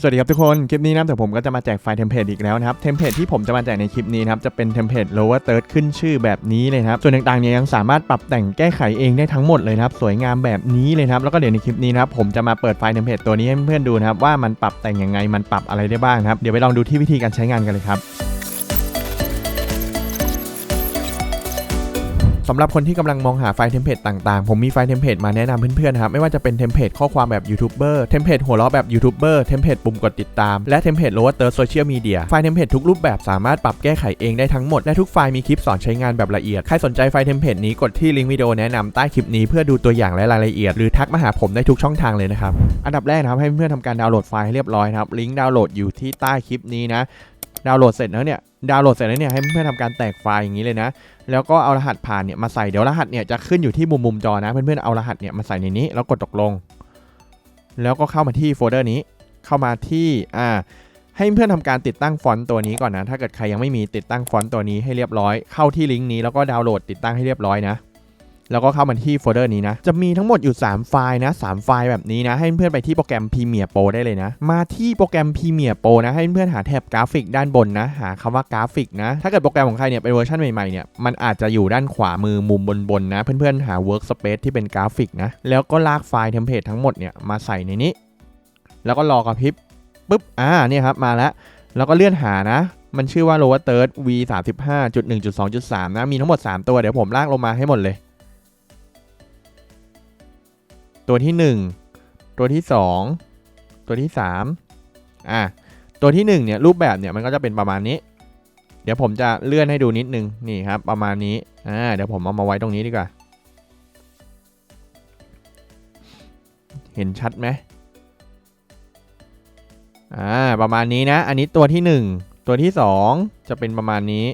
สวัสดีครับทุกคน คลิปนี้นะครับผมก็จะมาแจกไฟล์เทมเพลตอีกแล้วนะครับ เทมเพลตที่ผมจะมาแจกในคลิปนี้นะครับ จะเป็นเทมเพลต lower third ขึ้นชื่อแบบนี้เลยครับ ส่วนต่างๆเนี่ยยังสามารถปรับแต่งแก้ไขเองได้ทั้งหมดเลยครับ สวยงามแบบนี้เลยครับ แล้วก็เดี๋ยวในคลิปนี้นะครับ ผมจะมาเปิดไฟล์เทมเพลตตัวนี้ให้เพื่อนๆดูนะครับว่ามันปรับแต่งยังไง มันปรับอะไรได้บ้างครับ เดี๋ยวไปลองดูที่วิธีการใช้งานกันเลยครับ สำหรับคนที่กำลังมองหาไฟล์เทมเพลตต่างๆ ผมมีไฟล์เทมเพลตมาแนะนำเพื่อนๆครับ ไม่ว่าจะเป็นเทมเพลตข้อความแบบยูทูบเบอร์เทมเพลตหัวเราะแบบยูทูบเบอร์เทมเพลตปุ่มกดติดตาม และเทมเพลตโลว์เตอร์โซเชียลมีเดียไฟล์เทมเพลตทุกรูปแบบสามารถปรับแก้ไขเองได้ทั้งหมด และทุกไฟล์มีคลิปสอนใช้งานแบบละเอียด ใครสนใจไฟล์เทมเพลตนี้กดที่ลิงก์วิดีโอแนะนำใต้คลิปนี้เพื่อดูตัวอย่างและรายละเอียด หรือทักมาหาผมได้ทุกช่องทางเลยนะครับอันดับแรกนะครับให้เพื่อนๆทำการดาวน์โหลดไฟล์ให้เรียบร้อยนะครับลิงก์ดาวน์โหลดอยู่ที่ใต้คลิปนี้นะดาวน์โหลดเสร็จแล้วเนี่ยดาวน์โหลดเสร็จแล้วเนี่ยให้เพื่อนๆทำการแตกไฟล์อย่างนี้เลยนะ แล้วก็เอารหัสผ่านเนี่ยมาใส่เดี๋ยวรหัสเนี่ยจะขึ้นอยู่ที่มุมมุมจอนะเพื่อนๆเอารหัสเนี่ยมาใส่ในนี้แล้วกดตกลง แล้วก็เข้ามาที่โฟลเดอร์นี้ เข้ามาที่อ่าให้เพื่อนทำการติดตั้งฟอนต์ตัวนี้ก่อนนะ ถ้าเกิดใครยังไม่มีติดตั้งฟอนต์ตัวนี้ให้เรียบร้อย เข้าที่ลิงก์นี้แล้วก็ดาวน์โหลดติดตั้งให้เรียบร้อยนะ แล้วก็เข้ามาที่โฟลเดอร์นี้นะ จะมีทั้งหมดอยู่ 3 ไฟล์นะ 3 ไฟล์แบบนี้นะ ให้เพื่อนไปที่โปรแกรม Premiere Pro ได้เลยนะ มาที่โปรแกรม Premiere Pro นะ ให้เพื่อนหาแถบกราฟิกด้านบนนะ หาคำว่ากราฟิกนะ ถ้าเกิดโปรแกรมของใครเนี่ยเป็นเวอร์ชันใหม่ๆเนี่ย มันอาจจะอยู่ด้านขวามือมุมบนๆนะ เพื่อนๆหา Workspace ที่เป็นกราฟิกนะ แล้วก็ลากไฟล์เทมเพลตทั้งหมดเนี่ยมาใส่ในนี้ แล้วก็รอกระพริบปุ๊บ อ่า เนี่ยครับ มาแล้ว แล้วก็เลื่อนหานะมันชื่อว่า lower third v 3 5 1 2 3นะ มีทั้งหมด 3 ตัว เดี๋ยวผมลากลงมาให้หมดเลย ตัวที่ 1 ตัวที่ 2 ตัวที่3อะตัวที่1เนี่ยรูปแบบเนี่ยมันก็จะเป็นประมาณนี้ เดี๋ยวผมจะเลื่อนให้ดูนิดนึงนี่ครับประมาณนี้อ่าเดี๋ยวผมเอามาไว้ตรงนี้ดีกว่า เห็นชัดไหมอ่าประมาณนี้นะ อันนี้ตัวที่ 1 ตัวที่ 2 จะเป็นประมาณนี้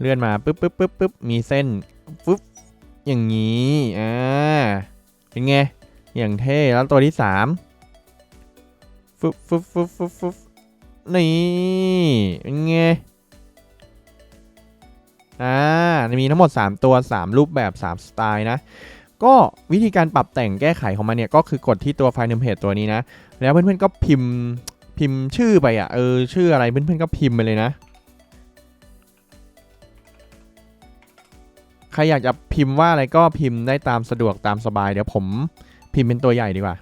เลื่อนมาปึ๊บปึ๊บปึ๊บปึ๊บมีเส้นปึ๊บอย่างนี้อ่า เป็นไง อย่างเท่แล้วตัวที่สามฟึบฟึบฟึบฟึบฟึบนี่เป็นไงอ่ามีทั้งหมด 3 ตัว 3 รูปแบบ 3 สไตล์นะ ก็วิธีการปรับแต่งแก้ไขของมันเนี่ย ก็คือกดที่ตัวไฟล์เทมเพลตตัวนี้นะ แล้วเพื่อนๆก็พิมพ์พิมพ์ชื่อไปอะ เออ ชื่ออะไรเพื่อนๆก็พิมพ์ไปเลยนะ ใครอยากจะพิมพ์ว่าอะไรก็พิมพ์ได้ตามสะดวกตามสบาย เดี๋ยวผมพิมพ์เป็นตัวใหญ่ดีกว่า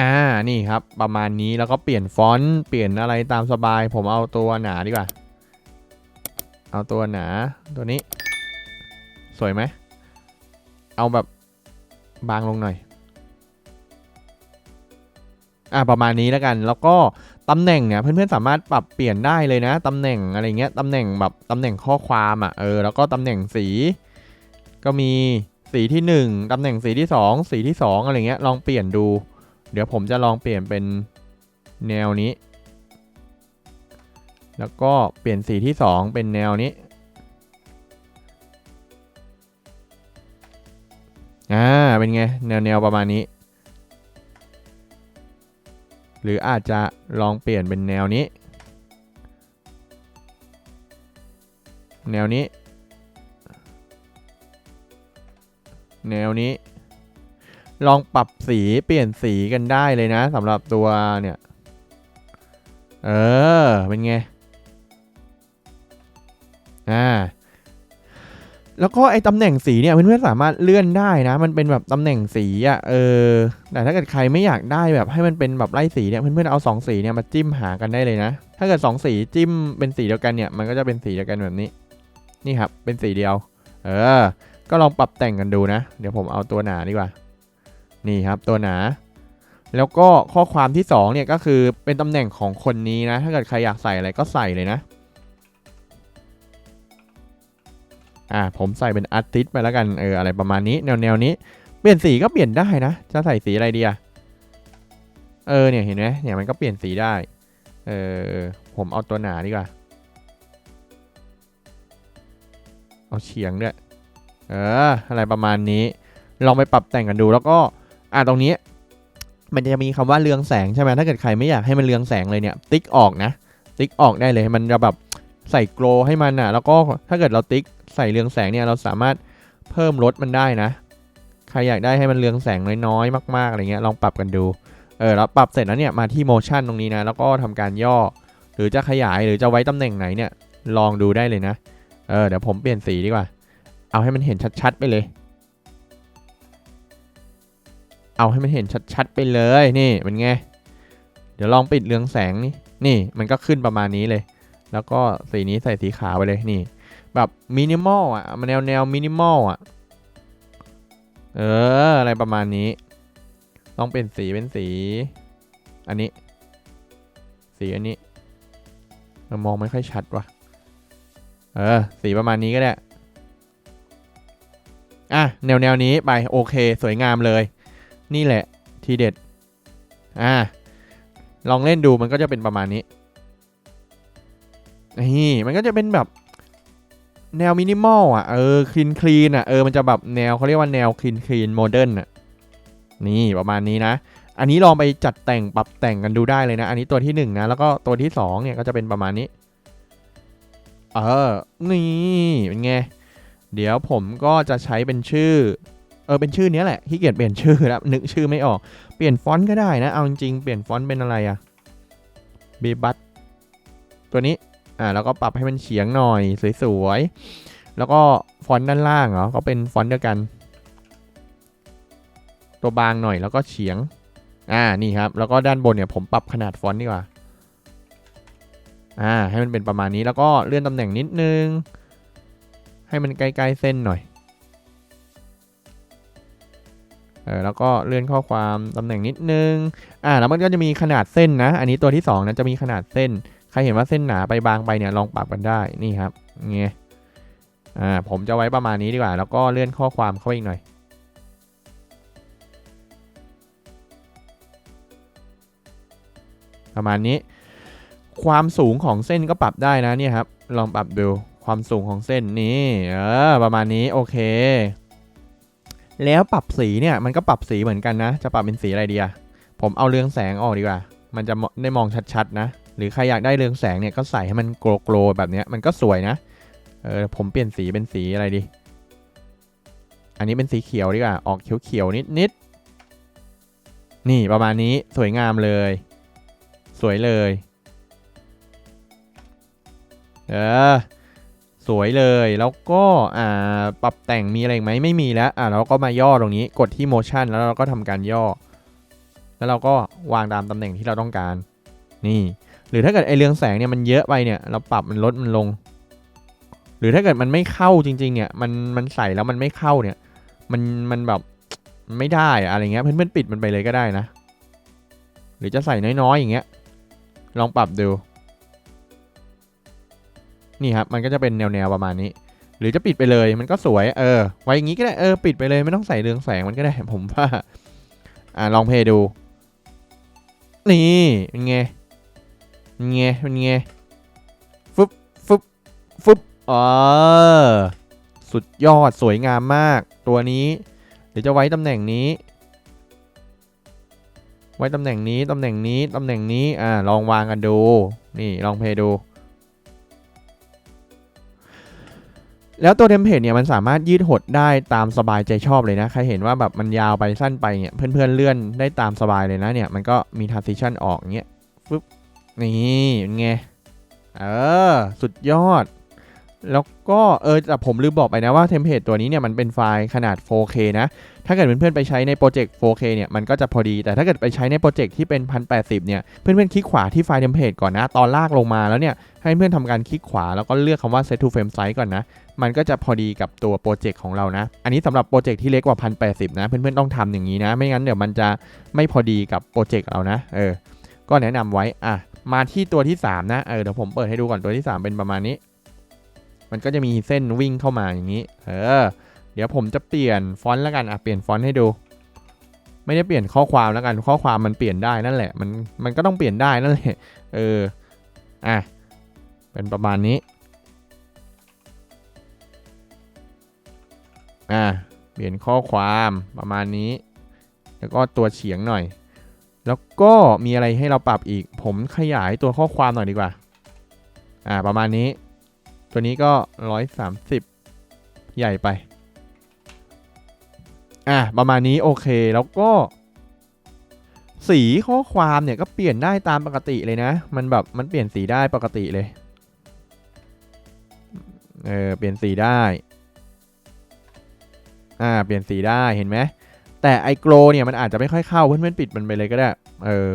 อ่า นี่ครับ ประมาณนี้แล้วก็เปลี่ยนฟอนต์เปลี่ยนอะไรตามสบาย ผมเอาตัวหนาดีกว่า เอาตัวหนาตัวนี้ สวยไหม เอาแบบบางลงหน่อยอ่าประมาณนี้แล้วกันแล้วก็ ตำแหน่งเนี่ยเพื่อนๆสามารถปรับเปลี่ยนได้เลยนะตำแหน่งอะไรเงี้ยตำแหน่งแบบตำแหน่งข้อความอะเออแล้วก็ตำแหน่งสี ก็มีสีที่ 1ตำแหน่งสีที่ 2 สีที่ 2 อะไรเงี้ยลองเปลี่ยนดู เดี๋ยวผมจะลองเปลี่ยนเป็นแนวนี้ แล้วก็เปลี่ยนสีที่ 2 เป็นแนวนี้อ่าเป็นไงแนวแนวประมาณนี้ หรืออาจจะลองเปลี่ยนเป็นแนวนี้ แนวนี้ แนวนี้ ลองปรับสีเปลี่ยนสีกันได้เลยนะสำหรับตัวเนี่ย เออ เป็นไง อ่า แล้วก็ไอ้ตำแหน่งสีเนี่ยเพื่อนๆสามารถเลื่อนได้นะ มันเป็นแบบตำแหน่งสีอะ่ะเออแต่ถ้าเกิดใครไม่อยากได้แบบให้มันเป็นแบบไล่สีเนี่ยเพื่อนๆเอาสองสีเนี่ยมาจิ้มหากันได้เลยนะ ถ้าเกิดสองสีจิ้มเป็นสีเดียวกันเนี่ยมันก็จะเป็นสีเดียวกันแบบนี้ นี่ครับเป็นสีเดียว เออ ก็ลองปรับแต่งกันดูนะ เดี๋ยวผมเอาตัวหนาดีกว่า นี่ครับตัวหนา แล้วก็ข้อความที่2เนี่ยก็คือเป็นตำแหน่งของคนนี้นะ ถ้าเกิดใครอยากใส่อะไรก็ใส่เลยนะ อ่าผมใส่เป็นอาร์ติสไปแล้วกันเอออะไรประมาณนี้แนวแนวนี้ เปลี่ยนสีก็เปลี่ยนได้นะ จะใส่สีอะไรดีอะเออเนี่ยเห็นไหมเนี่ยมันก็เปลี่ยนสีได้เออผมเอาตัวหนาดีกว่า เอาเฉียงด้วยเอออะไรประมาณนี้ ลองไปปรับแต่งกันดูแล้วก็อ่าตรงนี้ มันจะมีคำว่าเรืองแสงใช่ไหมถ้าเกิดใครไม่อยากให้มันเรืองแสงเลยเนี่ย ติ๊กออกนะ ติ๊กออกได้เลยมันจะแบบ ใส่โกลให้มันอะ แล้วก็ถ้าเกิดเราติ๊กใส่เรืองแสงเนี่ยเราสามารถเพิ่มลดมันได้นะ ใครอยากได้ให้มันเรืองแสงน้อยๆ มาก ๆอะไรเงี้ยลองปรับกันดู เออแล้วปรับเสร็จแล้วเนี่ยมาที่ motion ตรงนี้นะ แล้วก็ทำการย่อ หรือจะขยายหรือจะไว้ตำแหน่งไหนเนี่ยลองดูได้เลยนะ เออเดี๋ยวผมเปลี่ยนสีดีกว่า เอาให้มันเห็นชัดๆไปเลย เอาให้มันเห็นชัดๆไปเลยนี่เป็นไง เดี๋ยวลองปิดเรืองแสงนี่ นี่มันก็ขึ้นประมาณนี้เลย แล้วก็สีนี้ใส่สีขาวไปเลยนี่ แบบมินิมอลอะมันแนวแนวมินิมอลอะ เออ อะไรประมาณนี้ลองเป็นสีเป็นสี อันนี้ สีอันนี้มันมองไม่ค่อยชัดว่ะ เออ สีประมาณนี้ก็ได้ อะ แนวแนวนี้ไป โอเค สวยงามเลย นี่แหละ ทีเด็ด อะ ลองเล่นดูมันก็จะเป็นประมาณนี้ นี่มันก็จะเป็นแบบแนวมินิมอลอะเออคลีนคลีนอะเออมันจะแบบแนวเขาเรียกว่าแนวคลีนคลีนโมเดิร์นอะนี่ประมาณนี้นะ อันนี้ลองไปจัดแต่งปรับแต่งกันดูได้เลยนะ อันนี้ตัวที่1นงนะแล้วก็ตัวที่2เนี่ยก็จะเป็นประมาณนี้ เออนี่เป็นไงเดี๋ยวผมก็จะใช้เป็นชื่อเออเป็นชื่อนี้แหละที่เกียจเปลี่ยนชื่อแล้วนึกชื่อไม่ออกเปลี่ยนฟอนต์ก็ได้นะเอาจริงเปลี่ยนฟอนต์เป็นอะไรอะบีบัตตัวนี้ อ่าแล้วก็ปรับให้มันเฉียงหน่อยสวยๆ แล้วก็ฟอนต์ด้านล่างเหรอก็เป็นฟอนต์เดียวกัน ตัวบางหน่อยแล้วก็เฉียง อ่านี่ครับ แล้วก็ด้านบนเนี่ยผมปรับขนาดฟอนต์ดีกว่าอ่าให้มันเป็นประมาณนี้แล้วก็เลื่อนตำแหน่งนิดนึง ให้มันใกล้ๆเส้นหน่อยเออแล้วก็เลื่อนข้อความตำแหน่งนิดนึง อ่า แล้วมันก็จะมีขนาดเส้นนะ อันนี้ตัวที่2นะจะมีขนาดเส้น ใครเห็นว่าเส้นหนาไปบางไปเนี่ยลองปรับกันได้นี่ครับเงี้ยอ่าผมจะไว้ประมาณนี้ดีกว่า แล้วก็เลื่อนข้อความเข้าไปอีกหน่อยประมาณนี้ ความสูงของเส้นก็ปรับได้นะเนี่ยครับ ลองปรับดูความสูงของเส้นนี่เออประมาณนี้โอเค แล้วปรับสีเนี่ยมันก็ปรับสีเหมือนกันนะ จะปรับเป็นสีอะไรดีอะผมเอาเรืองแสงออกดีกว่า มันจะได้มองชัดๆนะ หรือใครอยากได้เรืองแสงเนี่ยก็ใส่ให้มันโกลๆแบบนี้มันก็สวยนะ เออผมเปลี่ยนสีเป็นสีอะไรดี อันนี้เป็นสีเขียวดีกว่า ออกเขียวๆนิดๆ นี่ประมาณนี้สวยงามเลย สวยเลย เออ สวยเลย แล้วก็อ่าปรับแต่งมีอะไรไหมไม่มีแล้วอ่าเราก็มาย่อตรงนี้ กดที่ motion แล้วเราก็ทำการย่อ แล้วเราก็วางตามตำแหน่งที่เราต้องการ นี่ หรือถ้าเกิดไอเรืองแสงเนี่ยมันเยอะไปเนี่ยเราปรับมันลดมันลง หรือถ้าเกิดมันไม่เข้าจริง ๆ เนี่ยมันมันใส่แล้วมันไม่เข้าเนี่ย มันมันแบบไม่ได้อะไรเงี้ยเพื่อนๆปิดมันไปเลยก็ได้นะ หรือจะใส่น้อยๆอย่างเงี้ย ลองปรับดูนี่ครับมันก็จะเป็นแนวๆประมาณนี้ หรือจะปิดไปเลยมันก็สวยเออ ไว้อย่างงี้ก็ได้เออปิดไปเลยไม่ต้องใส่เรืองแสงมันก็ได้ผมว่าอ่าลองเพย์ดู นี่เป็นไง เป็นไงเป็นไงฟึบฟึบฟึบอ๋อสุดยอดสวยงามมาก ตัวนี้ เดี๋ยวจะไว้ตำแหน่งนี้ ไว้ตำแหน่งนี้ตำแหน่งนี้ตำแหน่งนี้อ่าลองวางกันดู นี่ลองเพลย์ดู แล้วตัวเทมเพลตเนี่ยมันสามารถยืดหดได้ตามสบายใจชอบเลยนะ ใครเห็นว่าแบบมันยาวไปสั้นไปเนี่ยเพื่อนๆเลื่อนได้ตามสบายเลยนะเนี่ยมันก็มี transition ออกเงี้ยฟึบ นี่เป็นไง เออ สุดยอด แล้วก็เออแต่ผมลืมบอกไปนะว่าเทมเพลตตัวนี้เนี่ยมันเป็นไฟล์ขนาด 4K นะ ถ้าเกิดเพื่อนๆไปใช้ในโปรเจกต์ 4K เนี่ยมันก็จะพอดี แต่ถ้าเกิดไปใช้ในโปรเจกต์ที่เป็น 1080 เนี่ย เพื่อนๆคลิกขวาที่ไฟล์เทมเพลตก่อนนะ ตอนลากลงมาแล้วเนี่ย ให้เพื่อนทำการคลิกขวาแล้วก็เลือกคำว่า set to frame size ก่อนนะ มันก็จะพอดีกับตัวโปรเจกต์ของเรานะ อันนี้สำหรับโปรเจกต์ที่เล็กกว่า 1080 นะ เพื่อนๆต้องทำอย่างนี้นะ ไม่งั้นเดี๋ยวมันจะไม่พอดีกับโปรเจกต์เรานะ เออ ก็แนะนำไว้ อะ มาที่ตัวที่ 3 นะเออเดี๋ยวผมเปิดให้ดูก่อนตัวที่ 3 เป็นประมาณนี้ มันก็จะมีเส้นวิ่งเข้ามาอย่างนี้ เออ เดี๋ยวผมจะเปลี่ยนฟอนต์แล้วกันอะเปลี่ยนฟอนต์ให้ดู ไม่ได้เปลี่ยนข้อความแล้วกันข้อความมันเปลี่ยนได้นั่นแหละ มันมันก็ต้องเปลี่ยนได้นั่นแหละเอออะเป็นประมาณนี้อ่าเปลี่ยนข้อความประมาณนี้ แล้วก็ตัวเฉียงหน่อย แล้วก็มีอะไรให้เราปรับอีก ผมขยายตัวข้อความหน่อยดีกว่า อ่า ประมาณนี้ ตัวนี้ก็ 130 ใหญ่ไป อะประมาณนี้โอเค แล้วก็ สีข้อความเนี่ยก็เปลี่ยนได้ตามปกติเลยนะ มันแบบมันเปลี่ยนสีได้ปกติเลย เออ เปลี่ยนสีได้ อ่า เปลี่ยนสีได้ เห็นไหม แต่ไอโกลเนี่ยมันอาจจะไม่ค่อยเข้าเพื่อนๆปิดมันไปเลยก็ได้เออ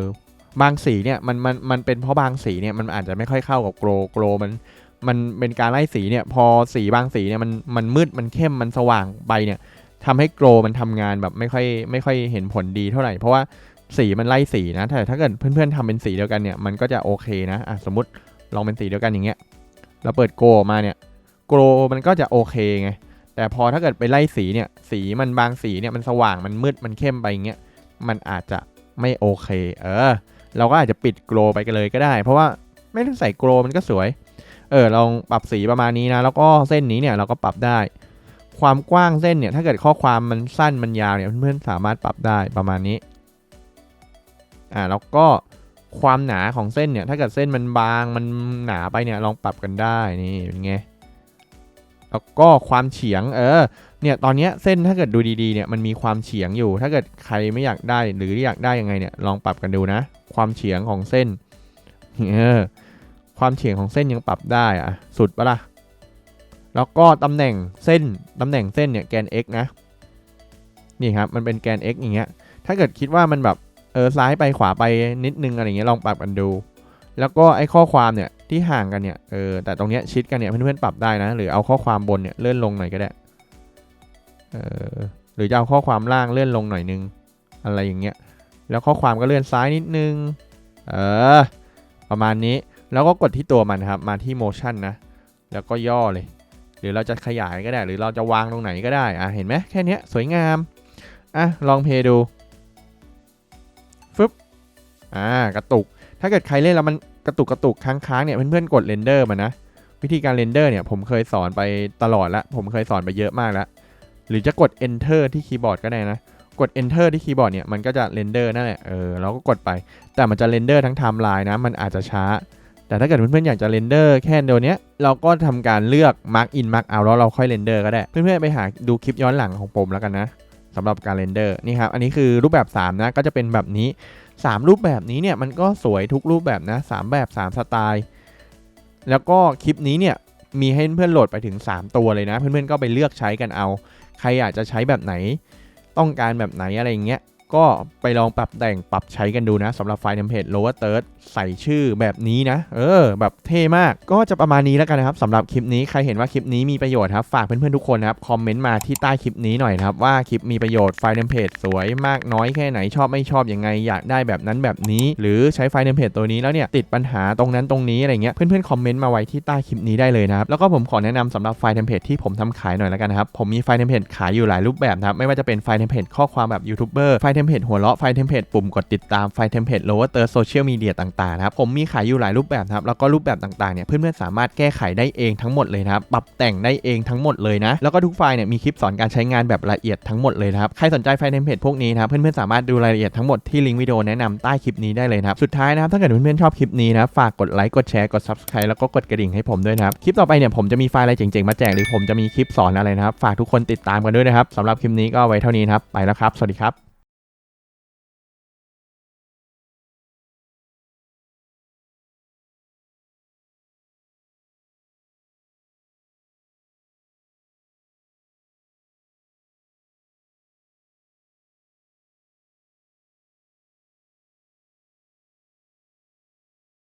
บางสีเนี่ยมันมันมันเป็นเพราะบางสีเนี่ยมันอาจจะไม่ค่อยเข้ากับโกลโกลมันมันเป็นการไล่สีเนี่ยพอสีบางสีเนี่ยมันมันมืดมันเข้มมันสว่างไปเนี่ยทำให้โกลมันทำงานแบบไม่ค่อยไม่ค่อยเห็นผลดีเท่าไหร่ เพราะว่าสีมันไล่สีนะแต่ถ้าเกิดเพื่อนๆทำเป็นสีเดียวกันเนี่ยมันก็จะโอเคนะอะสมมติลองเป็นสีเดียวกันอย่างเงี้ยเราเปิดโกลออกมาเนี่ยโกลมันก็จะโอเคไง แต่พอถ้าเกิดไปไล่สีเนี่ย สีมันบางสีเนี่ยมันสว่างมันมืดมันเข้มไปอย่างเงี้ยมันอาจจะไม่โอเค เออ เราก็อาจจะปิดโกลไปกันเลยก็ได้ เพราะว่าไม่ต้องใส่โกลมันก็สวย เออลองปรับสีประมาณนี้นะ แล้วก็เส้นนี้เนี่ยเราก็ปรับได้ ความกว้างเส้นเนี่ยถ้าเกิดข้อความมันสั้นมันยาวเนี่ยเพื่อนๆสามารถปรับได้ประมาณนี้ อ่าแล้วก็ความหนาของเส้นเนี่ยถ้าเกิดเส้นมันบางมันหนาไปเนี่ยลองปรับกันได้นี่เป็นไง แล้วก็ความเฉียงเออเนี่ยตอนนี้เส้นถ้าเกิดดูดีๆเนี่ยมันมีความเฉียงอยู่ ถ้าเกิดใครไม่อยากได้หรืออยากได้ยังไงเนี่ยลองปรับกันดูนะ ความเฉียงของเส้นเออความเฉียงของเส้นยังปรับได้อะสุดปะล่ะแล้วก็ตำแหน่งเส้นตำแหน่งเส้นเนี่ยแกน x นะนี่ครับมันเป็นแกน x อย่างเงี้ยถ้าเกิดคิดว่ามันแบบเออซ้ายไปขวาไปนิดนึงอะไรเงี้ยลองปรับกันดู แล้วก็ไอ้ข้อความเนี่ย ที่ห่างกันเนี่ย เออ แต่ตรงเนี้ยชิดกันเนี่ยเพื่อนๆปรับได้นะ หรือเอาข้อความบนเนี่ยเลื่อนลงหน่อยก็ได้ เออ หรือจะเอาข้อความล่างเลื่อนลงหน่อยนึง อะไรอย่างเงี้ย แล้วข้อความก็เลื่อนซ้ายนิดนึง เออ ประมาณนี้ แล้วก็กดที่ตัวมันครับ มาที่ motion นะ แล้วก็ย่อเลย หรือเราจะขยายก็ได้ หรือเราจะวางตรงไหนก็ได้ อะ เห็นไหมแค่นี้สวยงาม อะ ลองเพย์ดู ฟึบ อ่า กระตุก ถ้าเกิดใครเล่นแล้วมัน กระตุกกระตุกค้างๆเนี่ยเพื่อนๆกดเรนเดอร์มานะ วิธีการเรนเดอร์เนี่ยผมเคยสอนไปตลอดล้วผมเคยสอนไปเยอะมากแล้วหรือจะกด enter ที่คีย์บอร์ดก็ได้นะ กด enter ที่คีย์บอร์ดเนี่ยมันก็จะเรนเดอร์นั่นแหละเออเราก็กดไป แต่มันจะเรนเดอร์ทั้งไทม์ไลน์นะมันอาจจะช้า แต่ถ้าเกิดเพื่อนๆอยากจะเรนเดอร์แค่ตัวนี้เราก็ทำการเลือก mark in mark out แล้วเราค่อยเรนเดอร์ก็ได้ เพื่อนๆไปหาดูคลิปย้อนหลังของผมแล้วกันนะสำหรับการเรนเดอร์นี่ครับอันนี้คือรูปแบบ 3 นะก็จะเป็นแบบนี้ 3 รูปแบบนี้เนี่ยมันก็สวยทุกรูปแบบนะ3แบบ 3 สไตล์ แล้วก็คลิปนี้เนี่ยมีให้เพื่อนๆโหลดไปถึง 3 ตัวเลยนะ เพื่อนๆก็ไปเลือกใช้กันเอา ใครอยากจะใช้แบบไหน ต้องการแบบไหนอะไรอย่างเงี้ย ก็ไปลองปรับแต่งปรับใช้กันดูนะสำหรับไฟล์เทมเพลต lower third ใส่ชื่อแบบนี้นะ เออ แบบเท่มากก็จะประมาณนี้แล้วกันนะครับสำหรับคลิปนี้ใครเห็นว่าคลิปนี้มีประโยชน์ครับ ฝากเพื่อนๆทุกคนนะครับ คอมเมนต์มาที่ใต้คลิปนี้หน่อยนะครับ ว่าคลิปมีประโยชน์ไฟล์เทมเพลตสวยมากน้อยแค่ไหนชอบไม่ชอบยังไงอยากได้แบบนั้นแบบนี้ หรือใช้ไฟล์เทมเพลตตัวนี้แล้วเนี่ยติดปัญหาตรงนั้นตรงนี้อะไรเงี้ยเพื่อนๆคอมเมนต์มาไว้ที่ใต้คลิปนี้ได้เลยนะครับแล้วก็ผมขอแนะนำสำหรับไฟล์เทมเพลตที่ผมทำขายหน่อยแล้วกันนะครับผมมีไฟล์เทมเพลตขายอยู่หลายรูปแบบนะครับไม่ว่าจะเป็นไฟล์เทมเพลตข้อความแบบยูทูบเบอร์ไฟล์เทมเพลตหัวเราะไฟล์เทมเพลตปุ่มกดติดตามไฟล์เทมเพลต lower third social media ต่างๆนะครับผมมีขายอยู่หลายรูปแบบครับแล้วก็รูปแบบต่างๆเนี่ยเพื่อนๆสามารถแก้ไขได้เองทั้งหมดเลยนะครับปรับแต่งได้เองทั้งหมดเลยนะแล้วก็ทุกไฟล์เนี่ยมีคลิปสอนการใช้งานแบบละเอียดทั้งหมดเลยนะครับใครสนใจไฟล์เทมเพลตพวกนี้นะครับเพื่อนๆสามารถดูรายละเอียดทั้งหมดที่ลิงก์วิดีโอแนะนำใต้คลิปนี้ได้เลยนะครับสุดท้ายนะครับถ้าเกิดเพื่อนๆชอบคลิปนี้นะฝากกดไลค์กดแชร์กด subscribe แล้วก็กดกระดิ่งให้ผมด้วยนะครับคลิปต่อไปเนี่ยผมจะมีไฟล์อะไรเจ๋งๆมาแจกหรือผมจะมีคลิปสอนอะไรนะครับฝากทุกคนติดตามกันด้วยนะครับสำหรับคลิปนี้ก็ไว้เท่านี้ครับไปแล้วครับ สวัสดีครับ